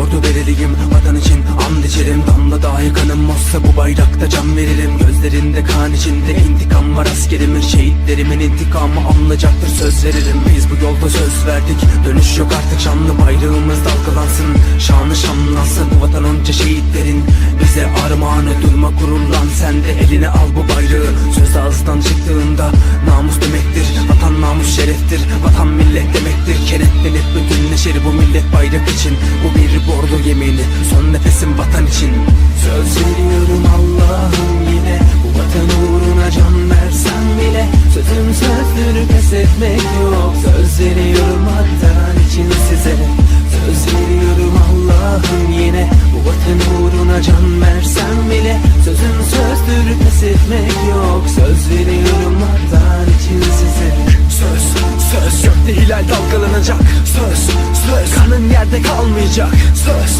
Ordu deliliyim vatan için and içerim. Damla dahi kanım olsa bu bayrakta can veririm. Gözlerinde kan içinde intikam var askerimin Şehitlerimin intikamı anlayacaktır söz veririm. Biz bu yolda söz verdik dönüş yok artık. Şanlı bayrağımız dalgalansın Şanlı şanlansın. Bu vatan önce şehitlerin Bize armağanı. Durma kurulan sen de eline al bu bayrağı. Söz ağızdan çıktığında namus demektir Vatan namus şereftir. Vatan millet demektir Kenetlenip bütünleşir bu millet bayrak için. Bu için Söz veriyorum Allah'ım yine. Bu vatan uğruna can versem bile Sözüm sözdür pes etmek yok. Söz veriyorum vatan için size. Söz veriyorum Allah'ım yine. Bu vatan uğruna can versem bile Sözüm sözdür pes etmek yok. Söz veriyorum vatan için size. Söz, söz. Gökte hilal dalgalanacak. Söz, söz. Kanın yerde kalmayacak. Söz